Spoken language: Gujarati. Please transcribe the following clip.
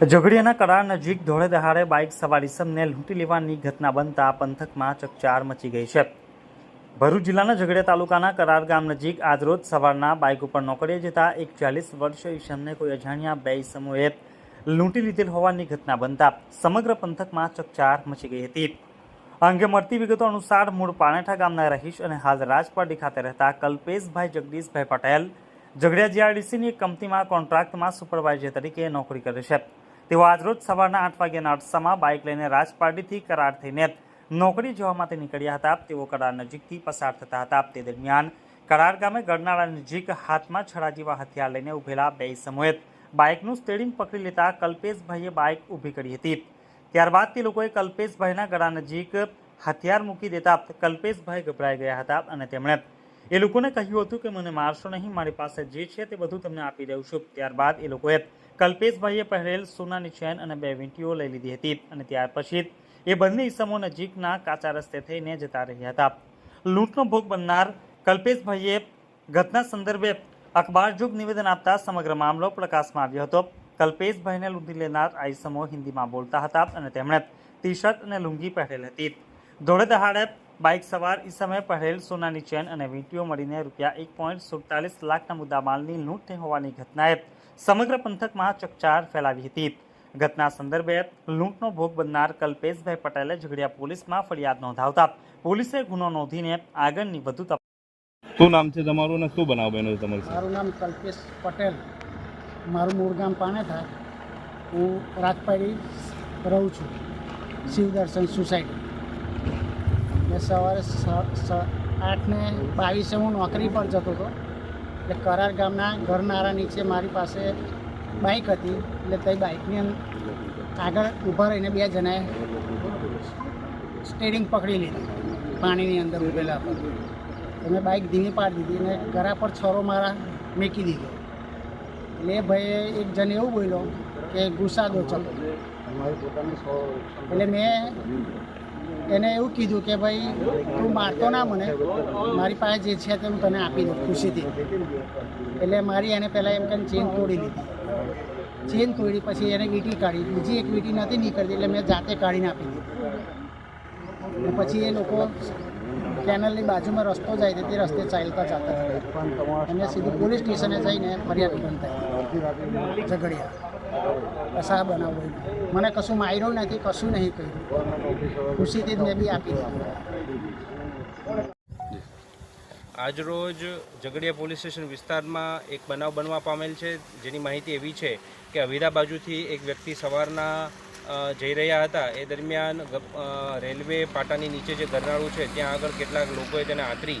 ઝઘડિયાના કરાર નજીક ધોળે દહાડે બાઇક સવાર ઇસમને લૂંટી લેવાની ઘટના બનતા પંથકમાં ચકચાર મચી ગઈ છે. ભરૂચ જિલ્લાના ઝઘડિયા તાલુકાના કરાર ગામ નજીક આજરોજ સવારના બાઇક ઉપર નોકરીએ જતા એક ચાલીસ વર્ષ ઈસમને કોઈ અજાણ્યા બે ઈસમોએ લૂંટી લીધેલ હોવાની ઘટના બનતા સમગ્ર પંથકમાં ચકચાર મચી ગઈ હતી. આ અંગે મળતી વિગતો અનુસાર મૂળ પાણેઠા ગામના રહીશ અને હાલ રાજપાડી ખાતે રહેતા કલ્પેશભાઈ જગદીશભાઈ પટેલ ઝઘડિયા જીઆરડીસીની કંપનીમાં કોન્ટ્રાક્ટમાં સુપરવાઇઝર તરીકે નોકરી કરે છે. તેઓ આજરોજ સવારના આઠ વાગ્યાના અરસામાં બાઇક લઈને રાજપારડીથી કરાર થઈને નોકરી જવા માટે નીકળ્યા હતા. તેઓ કરાર નજીકથી પસાર થતા હતા. તે દરમિયાન કરાર ગામે ગરનાળા નજીક હાથમાં છડા જેવા હથિયાર લઈને ઉભેલા બે સમૂહે બાઇકનું સ્ટેરિંગ પકડી લેતા કલ્પેશભાઈએ બાઇક ઊભી કરી હતી. ત્યારબાદ તે લોકોએ કલ્પેશભાઈના ગળા નજીક હથિયાર મૂકી દેતા કલ્પેશભાઈ ગભરાઈ ગયા હતા અને તેમણે એ લોકોને કહ્યું હતું કે મને મારશો નહીં, મારી પાસે જે છે તે બધું તમને આપી દઉં છું. ત્યારબાદ એ લોકોએ કલ્પેશભાઈએ પહેરેલ સોનાની ચેન અને બે વીંટીઓ લઈ લીધી હતી અને ત્યાર પછી એ બંને ઈસમો નજીકના કાચા રસ્તે થઈને જતા રહ્યા હતા. લૂંટનો ભોગ બનનાર કલ્પેશભાઈએ ઘટના સંદર્ભે અખબારજોગ નિવેદન આપતા સમગ્ર મામલો પ્રકાશમાં આવ્યો હતો. કલ્પેશભાઈને લૂંટી લેનાર આ ઈસમો હિન્દીમાં બોલતા હતા અને તેમણે ટી શર્ટ અને લુંગી પહેરેલ હતી. ધોળે દહાડે બાઇક સવાર ઈસમે પહેરેલ સોનાની ચેન અને વીંટીઓ મળીને રૂપિયા એક પોઈન્ટ સુડતાલીસ લાખના મુદ્દામાલની લૂંટ થઈ હોવાની ઘટનાએ સમગ્ર પંથકમાં ચકચાર ફેલાવી હતી. ઘટના સંદર્ભે લૂંટનો ભોગ બનનાર કલ્પેશભાઈ પટેલે ઝઘડિયા પોલીસમાં ફરિયાદ નોંધાવતા પોલીસે ગુનો નોંધીને આગળની વધુ તપાસ શું નામ છે તમારું અને શું બનાવ બન્યો તમારું મારું નામ કલ્પેશ પટેલ. મારું મૂળ ગામ પાણેથા હું રાજપાડી રહું છું. શિવદર્શન સોસાયટી. મેં સવારે આઠને બાવીસે હું નોકરી પર જતો હતો. એટલે કરાર ગામના ઘરનારા નીચે મારી પાસે બાઇક હતી. એટલે તે બાઇકની આગળ ઊભા રહીને બે જણાએ સ્ટેરિંગ પકડી લીધી. પાણીની અંદર ઊભેલા પર મેં બાઇક ધીમી પાડી દીધી અને ઘરા પર છરો મારા મેકી દીધો. એટલે એ ભાઈએ એક જણ એવું બોલ્યો કે ગુસ્સા દો ચલો એટલે મેં એને એવું કીધું કે ભાઈ, તું મારતો ના મને. મારી પાસે જે છે તે હું તને આપી દઉં ખુશીથી. એટલે મારી એને પહેલાં એમ કરીને ચેન તોડી દીધી ચેન તોડી પછી એને વીટી કાઢી. બીજી એક વીટી નથી નીકળતી એટલે મેં જાતે કાઢીને આપી દીધી. પછી એ લોકો કેનલની બાજુમાં રસ્તો જાય તે રસ્તે ચાલતા હતા અને સીધું પોલીસ સ્ટેશને જઈને ફરિયાદ બંધાઈ ઝઘડિયા. કસા બનાવો મને કશું માર્યું નથી, કશું નહીં કર્યું. ખુશીથી જ મેં બી આપી દીધું. આજરોજ ઝઘડિયા પોલીસ સ્ટેશન વિસ્તારમાં એક બનાવ બનવા પામેલ છે. જેની માહિતી એવી છે કે અવિરા બાજુથી એક વ્યક્તિ સવારના જઈ રહ્યા હતા. એ દરમિયાન રેલવે પાટાની નીચે જે ગરનાળું છે, ત્યાં આગળ કેટલાક લોકોએ તેને આતરી